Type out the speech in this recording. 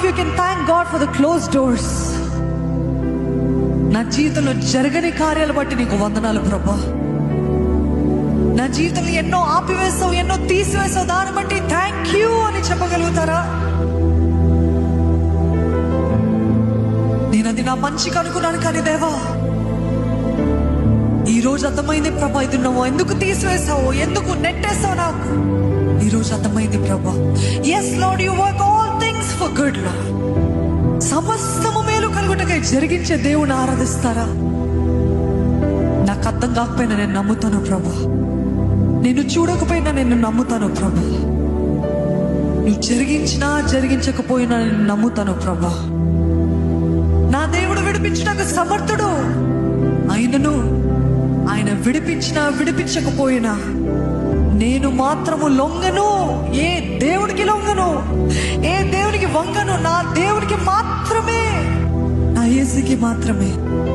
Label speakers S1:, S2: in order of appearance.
S1: if you can thank God for the close doors నా జీవితంలో జరగని కార్యాలు బట్టి నీకు వందనాలు ప్రభా. నా జీవితంలో ఎన్నో ఆపివేసావు ఎన్నో తీసివేసావు దాన్ని బట్టి థ్యాంక్ యూ అని చెప్పగలుగుతారా? నేను అది నా మంచికి అనుకున్నాను కానీ దేవా ఈ రోజు అర్థమైంది ప్రభా ఇది నువ్వు ఎందుకు తీసివేసావు ఎందుకు నెట్టేసావు నాకు? ఈ రోజు అర్థమైంది ప్రభా. As Lord you work all things good సమస్తము మేలు కలుగుటకై జరిగించే దేవుని ఆరాధిస్తారా? నాకు అర్థం కాకపోయినా నేను నమ్ముతాను ప్రభా. నేను చూడకపోయినా నేను నమ్ముతాను ప్రభా. నువ్వు జరిగించినా జరిగించకపోయినా నేను నమ్ముతాను ప్రభా. నా దేవుడు విడిపించడానికి సమర్థుడు. ఆయనను ఆయన విడిపించినా విడిపించకపోయినా నేను మాత్రము లొంగను. ఏ ज़िंदगी मात्र में।